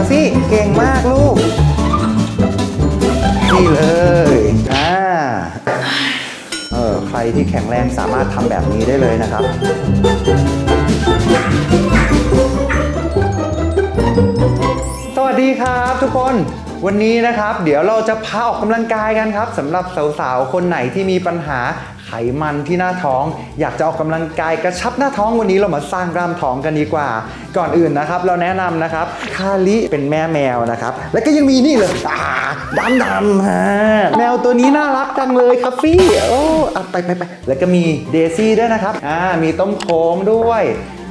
คาฟี่เก่งมากลูก นี่เลย อ่า เออ ใครที่แข็งแรงสามารถทำแบบนี้ได้เลยนะครับสวัสดีครับทุกคนวันนี้นะครับ เดี๋ยวเราจะพาออกกำลังกายกันครับสำหรับสาวๆ คนไหนที่มีปัญหา ไขมันที่หน้าท้อง อยากจะออกกำลังกายกระชับหน้าท้องวันนี้เรามาสร้างกล้ามท้องกันดีกว่า ก่อนอื่นนะครับ เราแนะนำนะครับคาลิเป็นแม่แมวนะครับ แล้วก็ยังมีนี่เลยอ่าดำดำฮะแมวตัวนี้น่ารักจังเลยครับฟี่โอ้ไปไปไปแล้วก็มีเดซี่ด้วยนะครับอ่ามีต้มโค้งด้วย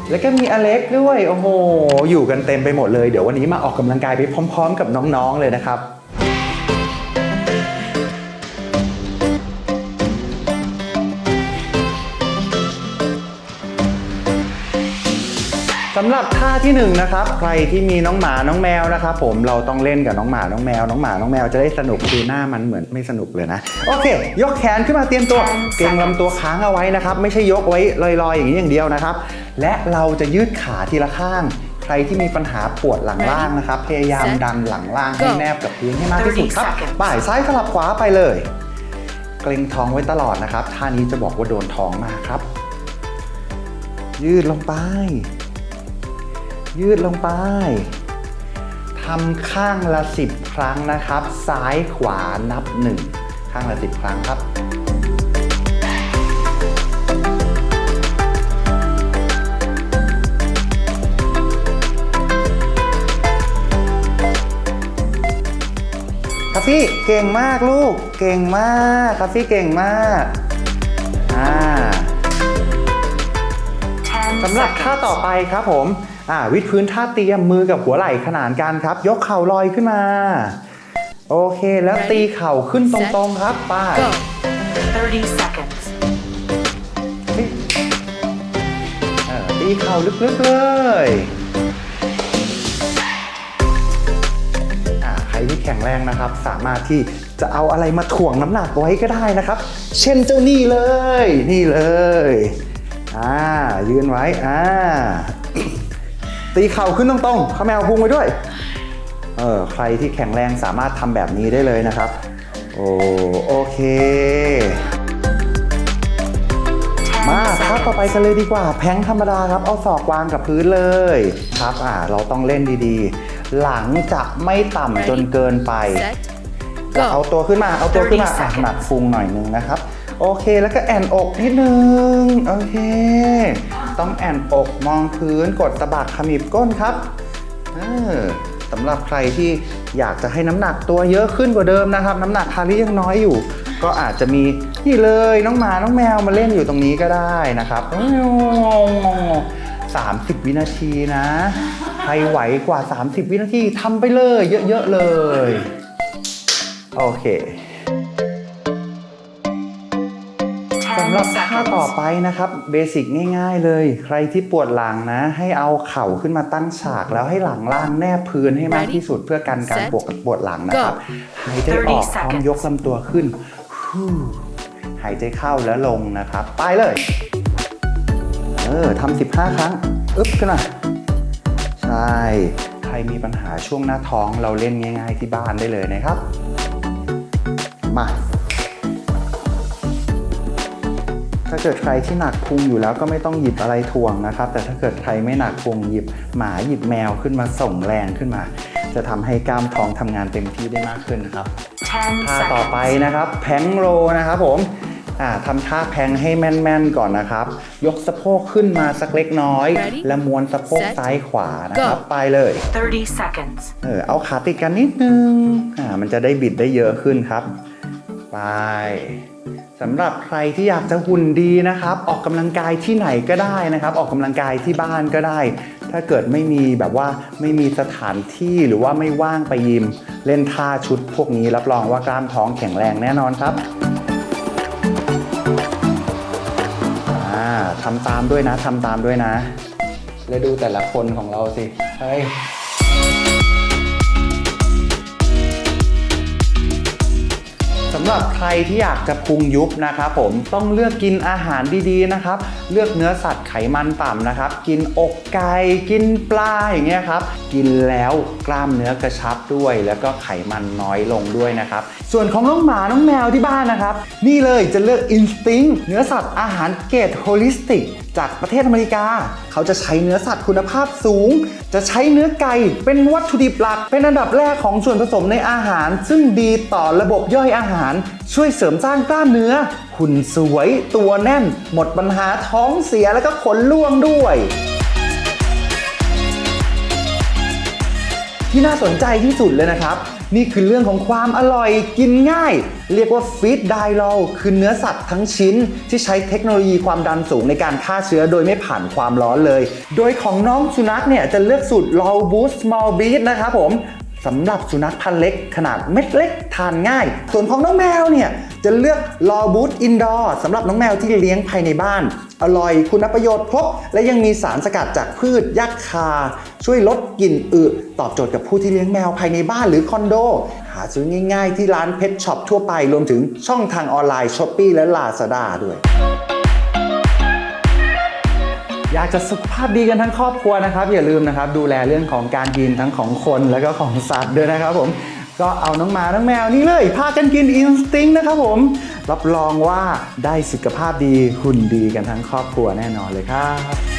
แล้วก็มีอเล็กด้วย โอ้โห อยู่กันเต็มไปหมดเลย เดี๋ยววันนี้มาออกกำลังกายไปพร้อม ๆ กับน้อง ๆ เลยนะครับ สำหรับท่าที่หนึ่งนะครับใครที่มีน้องหมาน้องแมวนะครับผมเราต้องเล่นกับน้องหมาน้องแมวน้องหมาน้องแมวจะได้สนุกคือหน้ามันเหมือนไม่สนุกเลยนะโอเค ยกแขนขึ้นมาเตรียมตัว เกรงลำตัวค้างเอาไว้นะครับ ไม่ใช่ยกไว้ลอยๆ อย่างนี้อย่างเดียวนะครับ และเราจะยืดขาทีละข้าง ใครที่มีปัญหาปวดหลังล่างนะครับ พยายามดันหลังล่างให้แนบกับพื้นให้มากที่สุดครับบ่ายซ้ายสลับขวาไปเลย เกรงท้องไว้ตลอดนะครับท่านี้จะบอกว่าโดนท้องมากครับ ยืดลงไป ยืดลงไปทำข้างละสิบครั้งนะครับ ซ้ายขวานับหนึ่งข้างละสิบครั้งครับคาฟี่เก่งมากลูก เก่งมากคาฟี่เก่งมากอ่า10สำหรับท่า seconds. ต่อไปครับผม อ่าวิดพื้นท่าเตรียมมือกับหัวไหล่ขนานกันครับ ยกเข่าลอยขึ้นมา โอเคแล้วตีเข่าขึ้นตรงๆครับไป้า Go. 30 seconds. ตีเข่าลึกๆเลยอ่าใครที่แข็งแรงนะครับ สามารถที่จะเอาอะไรมาถ่วงน้ำหนักไว้ก็ได้นะครับ เช่นเจ้านี่เลย นี่เลย อ่า ยืนไว้ อ่า ตีเข่าขึ้นตรงๆข้าแมวพุงไว้ด้วย เออใครที่แข็งแรงสามารถทำแบบนี้ได้เลยนะครับ โอ้โอเค มาท่าต่อไปกันเลยดีกว่า แพงธรรมดาครับ เอาศอกวางกับพื้นเลย ครับอ่าเราต้องเล่นดีๆ หลังจะไม่ต่ำจนเกินไปจะเอาตัวขึ้นมาเอาตัวขึ้นมาอะหนักพุงหน่อยนึงนะครับ โอเคแล้วก็แอนอกนิดนึง โอเค ต้องแอนอกมองพื้นกดตะบักขมิบก้นครับสำหรับใครที่อยากจะให้น้ำหนักตัวเยอะขึ้นกว่าเดิมนะครับ น้ำหนักคารียังน้อยอยู่ ก็อาจจะมีนี่เลยน้องหมาน้องแมวมาเล่นอยู่ตรงนี้ก็ได้นะครับ30 วินาทีนะ ใครไหวกว่า 30 วินาทีทำไปเลย เยอะ ๆ เลย โอเค สำหรับ10ท่าต่อ seconds. ไปนะครับเบสิกง่าย ๆ เลย ใครที่ปวดหลังนะ ให้เอาเข่าขึ้นมาตั้งฉาก แล้วให้หลังล่างแนบพื้นให้มาก Ready? ที่สุดเพื่อกันการ Set. ปวดปวดหลังนะครับ Go. หายใจออก30พร้อม seconds. ยกลำตัวขึ้นฮู้หายใจเข้าแล้วลงนะครับ ไปเลย เออทำ15ครั้ง อึ๊บขึ้นมาใช่ ใครมีปัญหาช่วงหน้าท้องเราเล่นง่าย ๆ ที่บ้านได้เลยนะครับ มา ถ้าเกิดใครที่หนักพุงอยู่แล้วก็ไม่ต้องหยิบอะไรถ่วงนะครับ แต่ถ้าเกิดใครไม่หนักพุงหยิบหมาหยิบแมวขึ้นมาส่งแรงขึ้นมา จะทำให้กล้ามท้องทำงานเต็มที่ได้มากขึ้นนะครับ10ท่าต่อไป seconds. นะครับแพงโรนะครับผมอ่าทำท่าแพงให้แม่นๆก่อนนะครับ ยกสะโพกขึ้นมาสักเล็กน้อย Ready? และม้วนสะโพก Set. ซ้ายขวานะครับ Go. ไปเลย 30 seconds. เออเอาขาติดกันนิดนึงอ่ามันจะได้บิดได้เยอะขึ้นครับ ไปสำหรับใครที่อยากจะหุ่นดีนะครับ ออกกำลังกายที่ไหนก็ได้นะครับ ออกกำลังกายที่บ้านก็ได้ ถ้าเกิดไม่มีแบบว่าไม่มีสถานที่หรือว่าไม่ว่างไปยิม เล่นท่าชุดพวกนี้รับรองว่ากล้ามท้องแข็งแรงแน่นอนครับทำตามด้วยนะทำตามด้วยนะ แล้วดูแต่ละคนของเราสิเฮ้ย สำหรับใครที่อยากจะพุงยุบนะครับผมต้องเลือกกินอาหารดีๆนะครับ เลือกเนื้อสัตว์ไขมันต่ำนะครับ กินอกไก่กินปลาอย่างเงี้ยครับ กินแล้วกล้ามเนื้อกระชับด้วย แล้วก็ไขมันน้อยลงด้วยนะครับ ส่วนของน้องหมาน้องแมวที่บ้านนะครับ นี่เลยจะเลือก Instinct เนื้อสัตว์อาหารเกรดโฮลิสติกจากประเทศอเมริกา เขาจะใช้เนื้อสัตว์คุณภาพสูง จะใช้เนื้อไก่เป็นวัตถุดิบหลัก เป็นอันดับแรกของส่วนผสมในอาหาร ซึ่งดีต่อระบบย่อยอาหารช่วยเสริมสร้างกล้ามเนื้อหุ่นสวยตัวแน่น หมดปัญหาท้องเสียแล้วก็ขนร่วงด้วยที่น่าสนใจที่สุดเลยนะครับ นี่คือเรื่องของความอร่อยกินง่าย เรียกว่าฟีดไดโลคือเนื้อสัตว์ทั้งชิ้น ที่ใช้เทคโนโลยีความดันสูงในการฆ่าเชื้อโดยไม่ผ่านความร้อนเลย โดยของน้องสุนัขเนี่ยจะเลือกสูตร low boost small beat นะครับผม สำหรับสุนัขพันธุ์เล็ก ขนาดเม็ดเล็กทานง่าย ส่วนของน้องแมวเนี่ยจะเลือกลอบูตอินดอร์สำหรับน้องแมวที่เลี้ยงภายในบ้าน อร่อยคุณประโยชน์ครบ และยังมีสารสกัดจากพืชยักษ์คา ช่วยลดกลิ่นอึตอบโจทย์กับผู้ที่เลี้ยงแมวภายในบ้านหรือคอนโด หาซื้อง่าย ๆ ที่ร้านเพ t ช็อปทั่วไปรวมถึงช่องทางออนไลน์ช้อปปีและ Lazada ด้วย อยากจะสุขภาพดีกันทั้งครอบครัวนะครับ อย่าลืมนะครับดูแลเรื่องของการกินทั้งของคนแล้วก็ของสัตว์ด้วยนะครับผมก็เอาน้องหมาน้องแมวนี่เลยพากันกินอินสติ้งนะครับผมรับรองว่าได้สุขภาพดีหุ่นดีกันทั้งครอบครัวแน่นอนเลยครับ